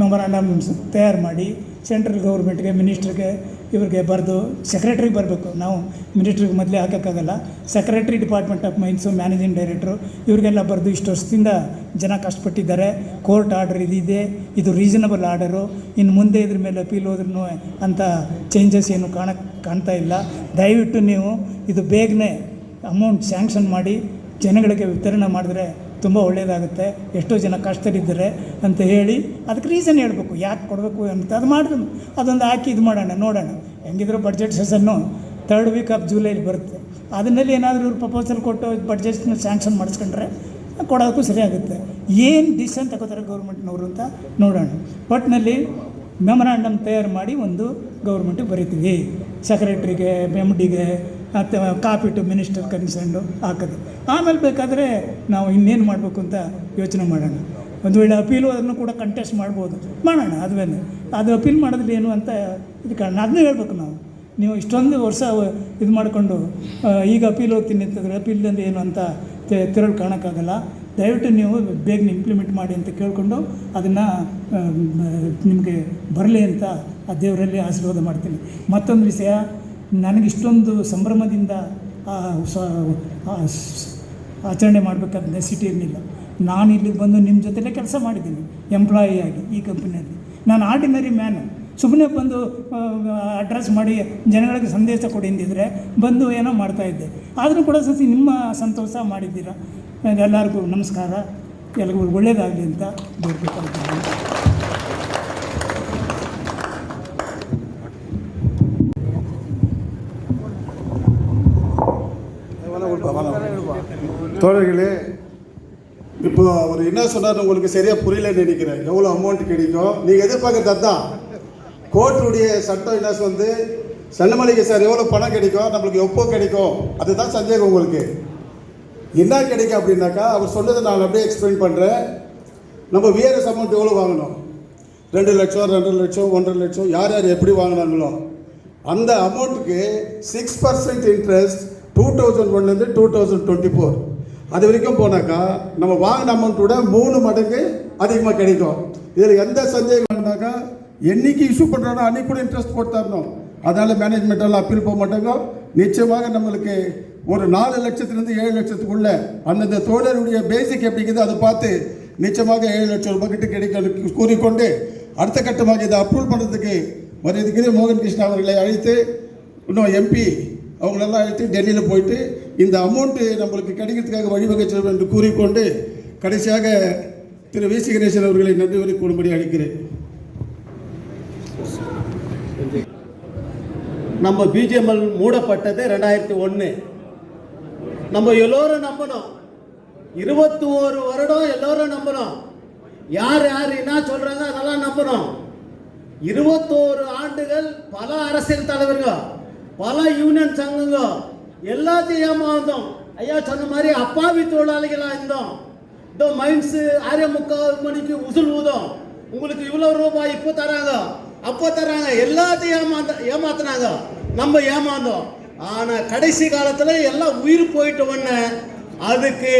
Memorandum ತಯಾರು ಮಾಡಿ central ಗೌರ್ಮೆಂಟ್ಗೆ, ಮಿನಿಸ್ಟ್ರಿಗೆ ಇವ್ರಿಗೆ ಬರೆದು ಸೆಕ್ರೆಟ್ರಿಗೆ ಬರಬೇಕು. ನಾವು ಮಿನಿಸ್ಟ್ರಿಗೆ ಮೊದಲೇ ಹಾಕೋಕ್ಕಾಗಲ್ಲ. Secretary department of mines managing director ಇವರಿಗೆಲ್ಲ ಬರೆದು ಇಷ್ಟು ವರ್ಷದಿಂದ ಜನ ಕಷ್ಟಪಟ್ಟಿದ್ದಾರೆ. ಕೋರ್ಟ್ ಆರ್ಡರ್ ಇದಿದೆ ಇದು. ರೀಸನಬಲ್ ಆರ್ಡರು ಇನ್ನು ಮುಂದೆ ಇದ್ರ ಮೇಲೆ ಅಪೀಲ್ ಹೋದ್ರೂ ಅಂತ ಚೇಂಜಸ್ ಏನು ಕಾಣ ಕಾಣ್ತಾ ಇಲ್ಲ. ದಯವಿಟ್ಟು ನೀವು ಇದು ಬೇಗನೆ ಅಮೌಂಟ್ ಸ್ಯಾಂಕ್ಷನ್ ಮಾಡಿ ಜನಗಳಿಗೆ ವಿತರಣೆ ಮಾಡಿದ್ರೆ ತುಂಬ ಒಳ್ಳೆಯದಾಗುತ್ತೆ ಎಷ್ಟೋ ಜನ ಕಷ್ಟದಲ್ಲಿದ್ದಾರೆ ಅಂತ ಹೇಳಿ ಅದಕ್ಕೆ ರೀಸನ್ ಹೇಳಬೇಕು. ಯಾಕೆ ಕೊಡಬೇಕು ಅಂತ ಅದು ಮಾಡಿದ್ರು. ಅದೊಂದು ಹಾಕಿ ಇದು ಮಾಡೋಣ, ನೋಡೋಣ. ಹೆಂಗಿದ್ರು budget session third week of ಜುಲೈಲಿ ಬರುತ್ತೆ. ಅದನ್ನಲ್ಲಿ ಏನಾದರೂ ಇವ್ರು ಪ್ರಪೋಸಲ್ ಕೊಟ್ಟು ಬಡ್ಜೆಟ್ನ ಸ್ಯಾಂಕ್ಷನ್ ಮಾಡಿಸ್ಕೊಂಡ್ರೆ ಕೊಡೋದಕ್ಕೂ ಸರಿಯಾಗುತ್ತೆ. ಏನು ಡಿಸಿಷನ್ ತಗೋತಾರೆ ಗೌರ್ಮೆಂಟ್ನವರು ಅಂತ ನೋಡೋಣ. ಒಟ್ಟಿನಲ್ಲಿ ಮೆಮೊರಾಂಡಮ್ ತಯಾರು ಮಾಡಿ ಒಂದು ಗೌರ್ಮೆಂಟಿಗೆ ಬರೀತೀವಿ. ಸೆಕ್ರೆಟ್ರಿಗೆ ಎಂ ಡಿಗೆ ಮತ್ತು ಕಾಪಿ ಟು ಮಿನಿಸ್ಟರ್ ಕನ್ಸಂಡು ಹಾಕೋದು. ಆಮೇಲೆ ಬೇಕಾದರೆ ನಾವು ಇನ್ನೇನು ಮಾಡಬೇಕು ಅಂತ ಯೋಚನೆ ಮಾಡೋಣ. ಒಂದು ವೇಳೆ ಅಪೀಲು ಅದನ್ನು ಕೂಡ ಕಂಟೆಸ್ಟ್ ಮಾಡ್ಬೋದು. ಮಾಡೋಣ ಅದುವೇ ಅದು ಅಪೀಲ್ ಮಾಡೋದ್ರಲ್ಲಿ ಏನು ಅಂತ ಇದು ಕಾರಣ. ಅದನ್ನ ಹೇಳ್ಬೇಕು ನಾವು. ನೀವು ಇಷ್ಟೊಂದು ವರ್ಷ ಇದು ಮಾಡಿಕೊಂಡು ಈಗ ಅಪೀಲ್ ಹೋಗ್ತೀನಿ ಅಂತಂದರೆ ಅಪೀಲ್ ಅಂದರೆ ಏನು ಅಂತ ತಿರುಳು ಕಾಣೋಕ್ಕಾಗಲ್ಲ. ದಯವಿಟ್ಟು ನೀವು ಬೇಗನೆ ಇಂಪ್ಲಿಮೆಂಟ್ ಮಾಡಿ ಅಂತ ಕೇಳಿಕೊಂಡು ಅದನ್ನು ನಿಮಗೆ ಬರಲಿ ಅಂತ ಆ ದೇವರಲ್ಲಿ ಆಶೀರ್ವಾದ ಮಾಡ್ತೀನಿ. ಮತ್ತೊಂದು ವಿಷಯ ನನಗೆ ಇಷ್ಟೊಂದು ಸಂಭ್ರಮದಿಂದ ಆಚರಣೆ ಮಾಡಬೇಕಾದ ನೆಸಿಟಿ ಇರಲಿಲ್ಲ. ನಾನು ಇಲ್ಲಿಗೆ ಬಂದು ನಿಮ್ಮ ಜೊತೆಲೇ ಕೆಲಸ ಮಾಡಿದ್ದೀನಿ ಎಂಪ್ಲಾಯಿ ಆಗಿ ಈ ಕಂಪ್ನಿಯಲ್ಲಿ ನಾನು ಆರ್ಡಿನರಿ ಮ್ಯಾನು ಸುಮ್ಮನೆ ಬಂದು ಅಡ್ರೆಸ್ ಮಾಡಿ ಜನಗಳಿಗೆ ಸಂದೇಶ ಕೊಡಿ ಅಂದಿದ್ದರೆ ಬಂದು ಏನೋ ಮಾಡ್ತಾಯಿದ್ದೆ ಆದರೂ ಕೂಡ ಸಸಿ ನಿಮ್ಮ ಸಂತೋಷ ಮಾಡಿದ್ದೀರಾ? ಎಲ್ಲರಿಗೂ ನಮಸ್ಕಾರ. ಎಲ್ರಿಗೂ ಒಳ್ಳೆಯದಾಗಲಿ ಅಂತ ಬೇಡ್ಕೊಳ್ತೀನಿ தோழர்களே இப்போ அவர் என்ன சொன்னார் உங்களுக்கு சரியாக புரியலன்னு நினைக்கிறேன். எவ்வளோ அமௌண்ட் கிடைக்கும்? நீங்கள் எதிர்பார்க்கறது அதுதான் கோர்ட்டுடைய சட்டம் என்ன வந்து சன்னமலைக்கு சார் எவ்வளோ பணம் கிடைக்கும்? நம்மளுக்கு எப்போ கிடைக்கும்? அதுதான் சந்தேகம் உங்களுக்கு. என்ன கிடைக்கும் அப்படின்னாக்கா அவர் சொன்னதை நான் அப்படியே எக்ஸ்பிளைன் பண்ணுறேன் நம்ம விஆர்எஸ் அமௌண்ட் எவ்வளோ வாங்கணும்? ரெண்டு லட்சம் ரெண்டு லட்சம் ஒன்றரை லட்சம் யார் யார் எப்படி வாங்கினாங்களோ. அந்த அமௌண்ட்டுக்கு six percent interest two thousand ஒன்லேருந்து டூ தௌசண்ட் டுவெண்ட்டி ஃபோர் அது வரைக்கும் போனாக்கா நம்ம வாங்கின அமௌண்ட்டோட மூணு மடங்கு அதிகமாக கிடைக்கும். இதில் எந்த சந்தேகம் வேணுனாக்கா என்னைக்கு இஷ்யூ பண்ணுறோன்னா அன்னைக்கு கூட இன்ட்ரெஸ்ட் போட்டு தரணும் அதனால் மேனேஜ்மெண்ட்டெல்லாம் அப்பீல் போக மாட்டாங்க. நிச்சயமாக நம்மளுக்கு ஒரு நாலு லட்சத்துலேருந்து ஏழு லட்சத்துக்குள்ள அந்தந்த தோழருடைய பேசிக் எப்படிங்குது அதை பார்த்து நிச்சயமாக ஏழு லட்சம் ரூபாய் கிட்ட கிடைக்கும் கூறிக்கொண்டு அடுத்த கட்டமாக இதை அப்ரூவ் பண்ணுறதுக்கு மரியாதைக்குரிய மோகன் கிருஷ்ணா அவர்களை அழைத்து இன்னும் எம்பி அவங்களெல்லாம் அழைத்து டெல்லியில் போயிட்டு இந்த அமௌண்ட்டு நம்மளுக்கு கிடைக்கிறதுக்காக வழிவகை செய்ய என்று கூறிக்கொண்டு கடைசியாக திரு வி. சி. கணேசன் அவர்களை நன்றி வரை கூடும்படி அழைக்கிறேன். நம்ம பிஜிஎம்எல் மூடப்பட்டது ரெண்டாயிரத்தி ஒன்று நம்ம எல்லோரும் நம்பணும். இருபத்தி ஒரு வருடம் எல்லோரும் நம்பணும். யார் யார் என்ன சொல்கிறாங்க அதெல்லாம் நம்பணும். இருபத்தோரு ஆண்டுகள் பல அரசியல் தலைவர்கள். பல யூனியன் சங்கங்க எல்லாத்தையும் ஏமாந்தோம். ஐயா சொன்ன மாதிரி அப்பாவி தொழிலாளிகளாக இருந்தோம். இதோ மைன்ஸு ஆரிய முக்கால் மணிக்கு உசுல் ஊதும். உங்களுக்கு இவ்வளோ ரூபாய் இப்போ தராங்க. அப்போ தராங்க. எல்லாத்தையும் ஏமாந்த ஏமாத்தினாங்க. நம்ம ஏமாந்தோம். ஆனால் கடைசி காலத்தில் எல்லாம் உயிர் போயிட்ட உடனே அதுக்கு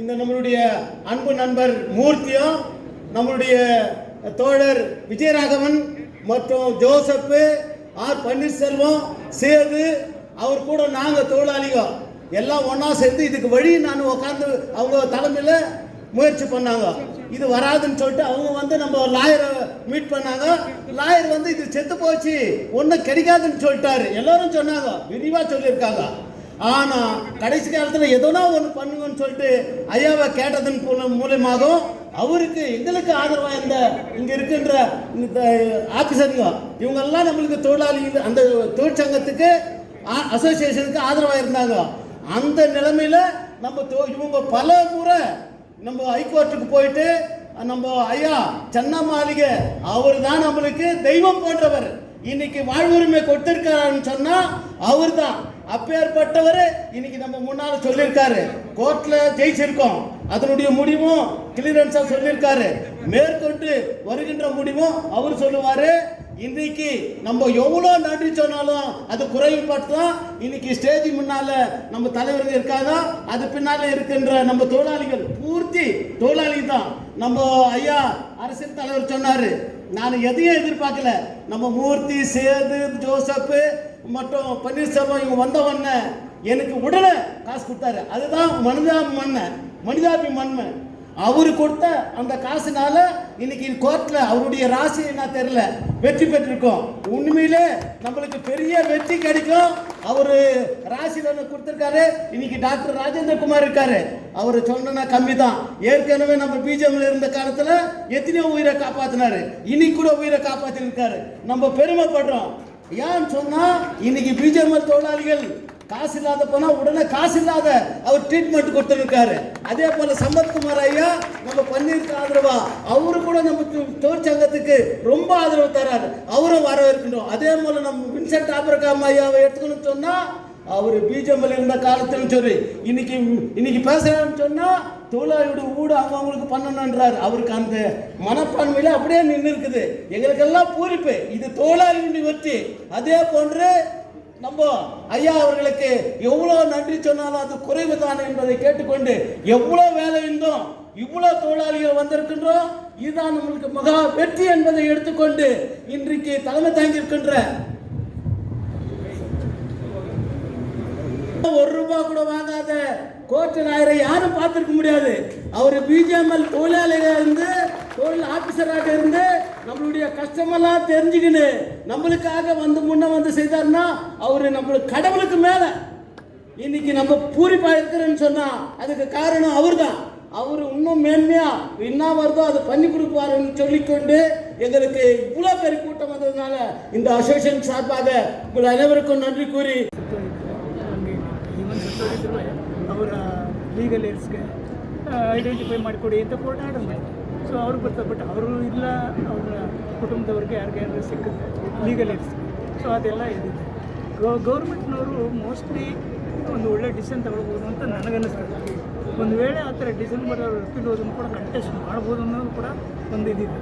இந்த நம்மளுடைய அன்பு நண்பர் மூர்த்தியும் நம்மளுடைய தோழர் விஜயராகவன் மற்றும் ஜோசப்பு ஆர் பன்னீர்செல்வம் சேது அவர் கூட நாங்கள் தொழிலாளிகள் எல்லாம் ஒன்றா சேர்ந்து இதுக்கு வழி நான் உட்காந்து அவங்க தலைமையில் முயற்சி பண்ணாங்க. இது வராதுன்னு சொல்லிட்டு அவங்க வந்து நம்ம லாயரை மீட் பண்ணாங்க. லாயர் வந்து இது செத்து போச்சு ஒன்றும் கிடைக்காதுன்னு சொல்லிட்டாரு. எல்லாரும் சொன்னாங்க விரிவாக சொல்லியிருக்காங்க. ஆனால் கடைசி காலத்தில் எதனா ஒன்று பண்ணுங்கன்னு சொல்லிட்டு ஐயாவை கேட்டதன் மூலயமாகவும் அவருக்கு எங்களுக்கு ஆதரவாக இருந்த இங்கே இருக்கின்ற இந்த ஆபீசருங்க இவங்கெல்லாம் நம்மளுக்கு தொழிலாளி அந்த தொழிற்சங்கத்துக்கு அசோசியேஷனுக்கு ஆதரவாக இருந்தாங்க. அந்த நிலைமையில் நம்ம இவங்க பல முறை நம்ம ஹைகோர்ட்டுக்கு போயிட்டு நம்ம ஐயா சென்ன மாளிகை அவர் தான் நம்மளுக்கு தெய்வம் போன்றவர். இன்னைக்கு வாழ்வுரிமை கொடுத்திருக்காருன்னு சொன்னா அவர் தான் அப்பேற்பட்டவர் இன்னைக்கு நம்ம முன்னால சொல்லியிருக்காரு. கோர்ட்ல ஜெயிச்சிருக்கோம். அதனுடைய முடிவும் கிளியரன்ஸா சொல்லியிருக்காரு. மேற்கொண்டு வருகின்ற முடிவும் அவர் சொல்லுவாரு. இன்னைக்கு நம்ம எவ்வளோ நன்றி சொன்னாலும் அது குறைவுபட்டுதான். இன்னைக்கு ஸ்டேஜ் முன்னால நம்ம தலைவர்கள் இருக்காங்க அது பின்னால இருக்கின்ற நம்ம தொழிலாளிகள் பூர்த்தி தொழிலாளி தான். நம்ம ஐயா அரசியல் தலைவர் சொன்னாரு. நான் எதையும் எதிர்பார்க்கல. நம்ம மூர்த்தி சேது ஜோசப் மற்றும் பன்னீர்செல்வம் இவங்க வந்த எனக்கு உடனே காசு கொடுத்தாரு. அதுதான் மனிதாபி மண்ணை மனிதாபி மண்மை அவரு கொடுத்த அந்த காசுனால இன்னைக்கு கோர்ட்ல அவருடைய ராசி என்ன தெரியல வெற்றி பெற்றிருக்கோம். உண்மையிலே நம்மளுக்கு பெரிய வெற்றி கிடைக்கும். அவரு ராசியில் ஒன்று கொடுத்துருக்காரு. இன்னைக்கு டாக்டர் ராஜேந்திர குமார் இருக்காரு. அவர் சொன்னா கம்மி தான் ஏற்கனவே நம்ம பிஜேபியில் இருந்த காலத்துல எத்தனையோ உயிரை காப்பாத்தினாரு. இன்னைக்கு கூட உயிரை காப்பாத்தி இருக்காரு நம்ம பெருமைப்படுறோம். ஏன்னு சொன்னா இன்னைக்கு பிஜேபி தொழிலாளிகள் காசு இல்லாத போனா உடனே காசு இல்லாத அவர் ட்ரீட்மெண்ட் கொடுத்துருக்காரு. அதே போல சம்பத்குமார் ஐயா நம்ம பன்னீருக்கு ஆதரவா அவரு கூட நம்ம தொழிற்சங்கத்துக்கு ரொம்ப ஆதரவு தராரு. அவரும் வரவேற்கணும் அதே போல நம்ம வின்சென்ட் ஆபிரகாம் ஐயாவை எடுத்துக்கணும்னு சொன்னா அவர் பிஜேபியில் இருந்த காலத்திலும் சொல்லி இன்னைக்கு இன்னைக்கு பேசுறான்னு சொன்னா தொழிலாளியோட ஊடு அவங்களுக்கு பண்ணணுன்றார் அவருக்கு அந்த மனப்பான்மையில அப்படியே நின்று இருக்குது. எங்களுக்கெல்லாம் பூரிப்பு. இது தொழிலாளியுடைய வெற்றி. அதே போன்று நம்ம ஐயா அவர்களுக்கு எவ்வளோ நன்றி சொன்னாலும் அது குறைவு தானே என்பதை கேட்டுக்கொண்டு எவ்வளோ வேலை இருந்தோம் இவ்வளோ தொழிலாளிகள் வந்திருக்கின்றோம் இதுதான் நம்மளுக்கு மகா வெற்றி என்பதை எடுத்துக்கொண்டு இன்றைக்கு தலைமை தாங்கியிருக்கின்ற ஒரு ரூபாய் கூட வாங்காத கோர்ட்டு நாயரை யாரும் பார்த்துருக்க முடியாது. அவர் பிஜிஎம்எல் தொழிலாளியாக இருந்து தொழில் ஆபீசராக இருந்து நம்மளுடைய கஷ்டமெல்லாம் தெரிஞ்சுக்கின்னு நம்மளுக்காக வந்து முன்ன வந்து செய்தார்னா அவர் நம்மளுக்கு கடவுளுக்கு மேலே. இன்னைக்கு நம்ம பூரிப்பாக இருக்கிறேன்னு சொன்னால் அதுக்கு காரணம் அவர் தான் அவர் இன்னும் மேன்மையாக என்ன வருதோ அதை பண்ணி கொடுப்பாருன்னு சொல்லிக்கொண்டு எங்களுக்கு இவ்வளோ பெரிய கூட்டம் வந்ததுனால இந்த அசோசியேஷன் சார்பாக உங்கள் அனைவருக்கும் நன்றி கூறி ಸತ್ತೋಗಿದ್ರು ಅವರ ಲೀಗಲ್ ಏಡ್ಸ್ಗೆ ಐಡೆಂಟಿಫೈ ಮಾಡಿಕೊಡಿ ಅಂತ ಕೋರ್ಟ್ ಆರ್ಡರ್ ಸೊ ಅವ್ರಿಗೆ ಬರ್ತಾರೆ ಬಟ್ ಅವರು ಇಲ್ಲ, ಅವರ ಕುಟುಂಬದವ್ರಿಗೆ ಯಾರಿಗೆ ಏನಾದ್ರು ಸಿಕ್ಕುತ್ತೆ ಲೀಗಲ್ ಏಡ್ಸ್ಗೆ ಸೊ ಅದೆಲ್ಲ ಇದೆ. ಗೌ, ಗೌರ್ಮೆಂಟ್ನವರು ಮೋಸ್ಟ್ಲಿ ಒಂದು ಒಳ್ಳೆ ಡಿಸಿಷನ್ ತಗೊಳ್ಬೋದು ಅಂತ ನನಗನ್ನಿಸ್ತದೆ. ಒಂದು ವೇಳೆ ಆ ಥರ ಡಿಸಿಷನ್ ಬರೋರು ಅಪೀಲ್ ಹೋದನ್ನು ಕೂಡ ಕಂಟೆಸ್ಟ್ ಮಾಡ್ಬೋದು ಅನ್ನೋದು ಕೂಡ ಒಂದು ಇದಿದೆ.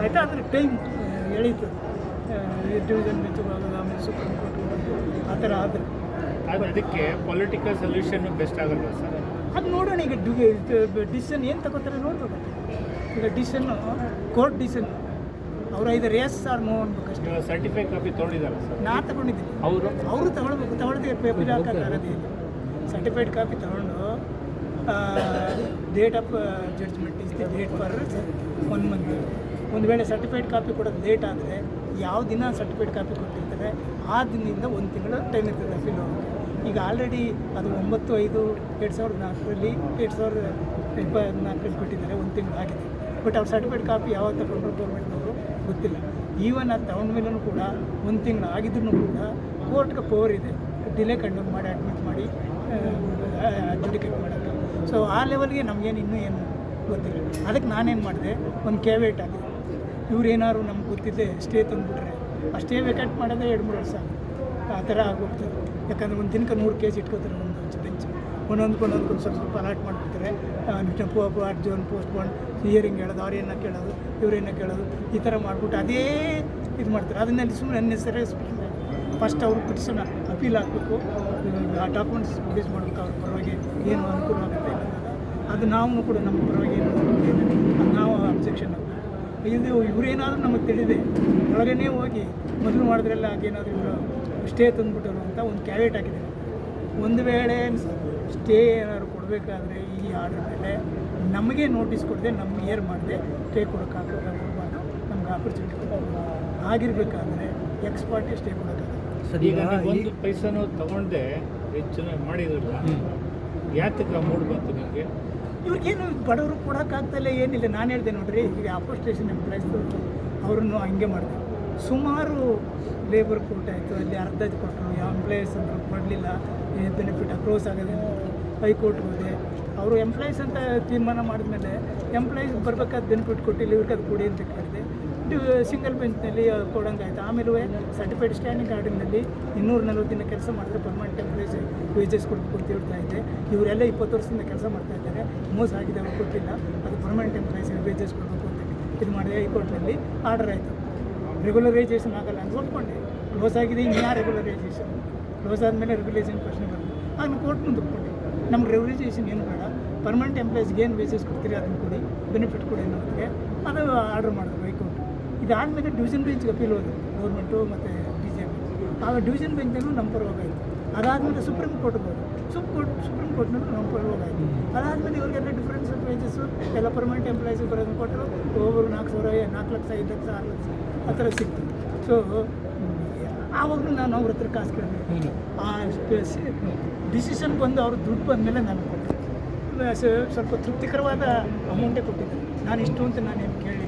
ಆಯಿತಾ? ಅಂದರೆ ಟೈಮ್ ಎಳೀತದೆ ಡಿವಿಷನ್ ಬೆಂಚ್ ಆಮೇಲೆ ಸುಪ್ರೀಂ ಕೋರ್ಟ್ ಆ ಥರ ಆದ್ರೆ. ಅದಕ್ಕೆ ಪೊಲಿಟಿಕಲ್ ಸೊಲ್ಯೂಷನ್ ಬೆಸ್ಟ್ ಆಗಲ್ವಾ ಸರ್? ಅದು ನೋಡೋಣ ಈಗ ಡಿಸಿಷನ್ ಏನು ತಗೋತಾರೆ ನೋಡ್ಬೇಕು. ಈಗ ಡಿಸಿಷನ್ ಕೋರ್ಟ್ ಡಿಸಿಷನ್ ಅವ್ರು ಐದು ಎಸ್ ಆರ್ ನೋ ಅನ್ಬೇಕಷ್ಟೇ. ಸರ್ಟಿಫೈಡ್ ಸರ್ಟಿಫೈ ಕಾಪಿ ತೊಗೊಂಡಿದ್ದಾರೆ ಸರ್? ನಾ ತಗೊಂಡಿದ್ದೀನಿ. ಅವರು? ಅವರು ತಗೊಳ್ಬೇಕು ತಗೊಳ್ದೆ ಪೇಪರ್ ಹಾಕಿ ಇಲ್ಲ. ಸರ್ಟಿಫೈಡ್ ಕಾಪಿ ತಗೊಂಡು date of judgment is the date for one month ಒಂದು ವೇಳೆ ಸರ್ಟಿಫೈಡ್ ಕಾಪಿ ಕೊಡೋದು ಲೇಟ್ ಆದರೆ ಯಾವ ದಿನ ಸರ್ಟಿಫೈಡ್ ಕಾಪಿ ಕೊಟ್ಟಿರ್ತಾರೆ ಆ ದಿನದಿಂದ ಒಂದು ತಿಂಗಳು ಟೈಮ್ ಇರ್ತದೆ ಅಪೀಲ್ ಹೋಗೋಕ್ಕೆ ಈಗ ಆಲ್ರೆಡಿ ಅದು ಒಂಬತ್ತು, ಐದು, ಎರಡು ಸಾವಿರದ ನಾಲ್ಕರಲ್ಲಿ ಎರಡು ಸಾವಿರದ ಇಪ್ಪತ್ನಾಲ್ಕರಲ್ಲಿ ಕೊಟ್ಟಿದ್ದಾರೆ, ಒಂದು ತಿಂಗಳು ಆಗಿದೆ. ಬಟ್ ಅವ್ರು ಸರ್ಟಿಫಿಕೇಟ್ ಕಾಪಿ ಯಾವಾಗ ತಗೊಂಡ್ರು ಗೌರ್ಮೆಂಟ್ನವರು ಗೊತ್ತಿಲ್ಲ. ಈವನ್ ಅದು ತಗೊಂಡ ಮೇಲೂ ಕೂಡ ಒಂದು ತಿಂಗಳು ಆಗಿದ್ರು ಕೂಡ ಕೋರ್ಟ್ಗೆ ಪವರ್ ಇದೆ. ಡಿಲೇ ಕಂಡು ಮಾಡಿ ಅಡ್ಮಿಟ್ ಮಾಡಿ ಅಡ್ಜುಡಿಕೇಟ್ ಮಾಡೋಕ್ಕೆ. ಸೊ ಆ ಲೆವೆಲ್ಗೆ ನಮಗೇನು ಇನ್ನೂ ಏನು ಗೊತ್ತಿಲ್ಲ. ಅದಕ್ಕೆ ನಾನೇನು ಮಾಡಿದೆ, ಒಂದು ಕೇವೇಟ್ ಆಗಿದೆ ಇವ್ರು ಏನಾದ್ರು ನಮ್ಗೆ ಗೊತ್ತಿದ್ದೆ ಸ್ಟೇ ತಂದುಬಿಟ್ರೆ, ಅಷ್ಟೇ ಸ್ಟೇ ವೇಕೆಟ್ ಮಾಡೋದೇ ಎರಡು ಮೂರು ವರ್ಷ ಆ ಥರ ಆಗೋಗ್ತದೆ. ಯಾಕಂದರೆ ಒಂದು ದಿನಕ್ಕೆ ನೂರು ಕೆ ಜಿ ಇಟ್ಕೋತಾರೆ ಒಂದು ಬೆಂಚ್ ಒಂದೊಂದ್ಕೊಂಡು ಒಂದ್ಕೊಂಡು ಸ್ವಲ್ಪ ಸ್ವಲ್ಪ ಅಲಾಟ್ ಮಾಡಿಬಿಡ್ತಾರೆ. ಜೋನ್ ಪೋಸ್ಟ್ ಬಾಂಡ್ ಹಿಯರಿಂಗ್ ಹೇಳೋದು, ಅವ್ರೇನ ಕೇಳೋದು, ಇವ್ರೇನ ಕೇಳೋದು, ಈ ಥರ ಮಾಡಿಬಿಟ್ಟು ಅದೇ ಇದು ಮಾಡ್ತಾರೆ. ಅದನ್ನಲ್ಲಿ ಸುಮ್ಮನೆ ಅನ್ನೆಸರಿ ಫಸ್ಟ್ ಅವರು ಪಿಟಿಷನ್ ಅಪೀಲ್ ಹಾಕಬೇಕು. ಆ ಡಾಕ್ಯುಮೆಂಟ್ಸ್ ಪ್ರೊಡ್ಯೂಸ್ ಮಾಡಬೇಕು, ಅವ್ರ ಪರವಾಗಿ ಏನು ಅನುಕೂಲ ಆಗುತ್ತೆ ಅದು ನಾವು ಕೂಡ ನಮ್ಮ ಪರವಾಗಿ ಏನು ಅದು ನಾವು ಅಬ್ಜೆಕ್ಷನ್ ಇದು ಇವರೇನಾದರೂ ನಮಗೆ ತಿಳಿದೆ ಒಳಗೇ ಹೋಗಿ ಮೊದಲು ಮಾಡಿದ್ರೆಲ್ಲ ಆಗೇನಾದರೂ ಇವರು ಸ್ಟೇ ತಂದುಬಿಟ್ಟರು ಅಂತ ಒಂದು ಕ್ಯಾರೆಟ್ ಹಾಕಿದೆ ಒಂದು ವೇಳೆ ಸ್ಟೇ ಏನಾದ್ರು ಕೊಡಬೇಕಾದ್ರೆ ಈ ಆರ್ಡರ್ ಮೇಲೆ ನಮಗೆ ನೋಟಿಸ್ ಕೊಡದೆ ನಮ್ಮ ಏರ್ ಮಾಡಿದೆ ಸ್ಟೇ ಕೊಡೋಕ್ಕಾಗಲ್ಲ ಕೊಡಬಾರ್ದು ನಮ್ಗೆ ಆಪರ್ಚುನಿಟಿ ಆಗಿರ್ಬೇಕಾದ್ರೆ ಆಗಿರಬೇಕಾದ್ರೆ ಎಕ್ಸ್ಪರ್ಟೇ ಸ್ಟೇ ಕೊಡೋಕ್ಕಾಗಲ್ಲ. ಈಗ ಒಂದು ಪೈಸಾನೂ ತಗೊಂಡೆ ಹೆಚ್ಚಿನ ಮಾಡಿದ್ರಲ್ಲ ಯಾತಕ್ಕೆ ಮೂಡ್ ಬಂತು ನಿಮಗೆ? ಇವ್ರಿಗೇನು ಬಡವರು ಕೊಡೋಕ್ಕಾಗ್ತಲ್ಲ ಏನಿಲ್ಲ. ನಾನು ಹೇಳಿದೆ ನೋಡ್ರಿ ಈಗ ಅಪೋಸ್ಟೇಷನ್ ಎಂಪ್ಲಾಯ್ಸ್ ಅವ್ರನ್ನು ಹಂಗೆ ಮಾಡಿದೆ ಸುಮಾರು ಲೇಬರ್ ಕೋರ್ಟ್ ಆಯಿತು, ಅಲ್ಲಿ ಅರ್ಧದ್ದು ಕೊಟ್ಟರು. ಯಾವ ಎಂಪ್ಲಾಯೀಸ್ ಅಂದರು ಕೊಡಲಿಲ್ಲ. ಬೆನಿಫಿಟ್ ಅಕ್ರೋಸ್ ಆಗಿದೆ ಹೈಕೋರ್ಟ್ ಹೋದೆ. ಅವರು ಎಂಪ್ಲಾಯೀಸ್ ಅಂತ ತೀರ್ಮಾನ ಮಾಡಿದ್ಮೇಲೆ ಎಂಪ್ಲಾಯೀಸ್ ಬರಬೇಕಾದ ಬೆನಿಫಿಟ್ ಕೊಟ್ಟಿಲ್ಲ ಇವ್ರಿಗೆ ಅದು ಕೊಡಿ ಅಂತ ಕೇಳಿದೆ. ಸಿಂಗಲ್ ಬೆಂಚ್ನಲ್ಲಿ ಕೊಡೋಂಗಾಯ್ತು. ಆಮೇಲೆ ಸರ್ಟಿಫೈಡ್ ಸ್ಟ್ಯಾಂಡಿಂಗ್ ಆರ್ಡರ್ನಲ್ಲಿ ಇನ್ನೂರ ನಲ್ವತ್ತು ದಿನ ಕೆಲಸ ಮಾಡಿದ್ರೆ ಪರ್ಮನೆಂಟ್ ಎಂಪ್ಲಾಯೀಸ್ ವೇಜಸ್ ಕೊಡಬೇಕು ಅಂತ ಹೇಳ್ತಾ ಇದ್ದೆ. ಇವರೆಲ್ಲ ಇಪ್ಪತ್ತು ವರ್ಷದಿಂದ ಕೆಲಸ ಮಾಡ್ತಾ ಇದ್ದಾರೆ. ಮೋಸ ಆಗಿದೆ, ಅವ್ರು ಕೊಟ್ಟಿಲ್ಲ. ಅದು ಪರ್ಮನೆಂಟ್ ಎಂಪ್ಲಾಯೀಸ್ ವೇಜಸ್ ಕೊಡಬೇಕು ಅಂತ ಇದು ಮಾಡಿದೆ. ಹೈಕೋರ್ಟ್ನಲ್ಲಿ ಆರ್ಡರ್ ಆಯಿತು. ರೆಗ್ಯುಲರೈಸೇಷನ್ ಆಗಲ್ಲ ಅಂತ ಒಪ್ಕೊಂಡೆ. ಕ್ಲೋಸ್ ಆಗಿದೆ ಇನ್ಯಾ ರೆಗ್ಯುಲರೈಸೇಷನ್ ಕ್ಲೋಸ್ ಆದಮೇಲೆ ರೆಗ್ಯುಲೇಷನ್ ಪ್ರಶ್ನೆ ಬರುತ್ತೆ ಆಗ ಕೋರ್ಟ್ ಮುಂದೆ ಒಪ್ಕೊಂಡೆ. ನಮ್ಗೆ ರೆಗ್ಯುಲೈಸೇಷನ್ ಏನು ಬೇಡ. ಪರ್ಮನೆಂಟ್ ಎಂಪ್ಲಾಯೀಸ್ಗೆ ಏನು ಬೇಸಿಸ್ ಕೊಡ್ತೀರಿ ಅದನ್ನು ಕೊಡಿ. ಬೆನಿಫಿಟ್ ಕೊಡಿ ಅನ್ನೋದಕ್ಕೆ ಅದು ಆರ್ಡರ್ ಮಾಡಿದ್ರು ಹೈಕೋರ್ಟ್. ಇದಾದಮೇಲೆ ಡಿವಿಷನ್ ಬೆಂಚ್ಗೆ ಅಪೀಲ್ ಹೋದ್ರು. ಗೌರ್ಮೆಂಟು ಮತ್ತು ಬಿ ಜೆ ಪಿ ಆಗ ಡಿವಿಷನ್ ಬೆಂಚ್ನಲ್ಲೂ ನಮ್ಮ ಪರವಾಗಾಯಿತು ಅದಾದಮೇಲೆ ಸುಪ್ರೀಂ ಕೋರ್ಟ್ಗೆ ಹೋದ್ರು. ಸುಪ್ರೀಂ ಕೋರ್ಟ್ ಸುಪ್ರೀಂ ಕೋರ್ಟ್ನಲ್ಲೂ ನಾವು ಪರವಾಗಾಯಿತು ಅದಾದಮೇಲೆ ಇವರಿಗೆಲ್ಲ ಡಿಫ್ರೆನ್ಸ್ ಆಫ್ ವೇಜಸ್ಸು ಎಲ್ಲ ಪರ್ಮನೆಂಟ್ ಎಂಪ್ಲಾಯ್ಸಿಗೆ ಬರೋದನ್ನು ಕೊಟ್ಟರು ಒಬ್ಬರು ನಾಲ್ಕು ಸಾವಿರ ನಾಲ್ಕು ಲಕ್ಷ ಐದು ಲಕ್ಷ ಆರು ಲಕ್ಷ ಆ ಥರ ಸಿಕ್ತು. ಸೊ ಆವಾಗಲೂ ನಾನು ಅವ್ರ ಹತ್ರ ಕಾಸು ಕೇಳಿದೆ. ಆ ಡಿಸಿಷನ್ ಬಂದು ಅವ್ರ ದುಡ್ಡು ಬಂದಮೇಲೆ ನಾನು ಕೊಟ್ಟೆ. ಸ- ಸ್ವಲ್ಪ ತೃಪ್ತಿಕರವಾದ ಅಮೌಂಟೇ ಕೊಟ್ಟಿದ್ದೆ. ನಾನು ಇಷ್ಟು ಅಂತ ನಾನು ಏನು ಕೇಳಿಲ್ಲ.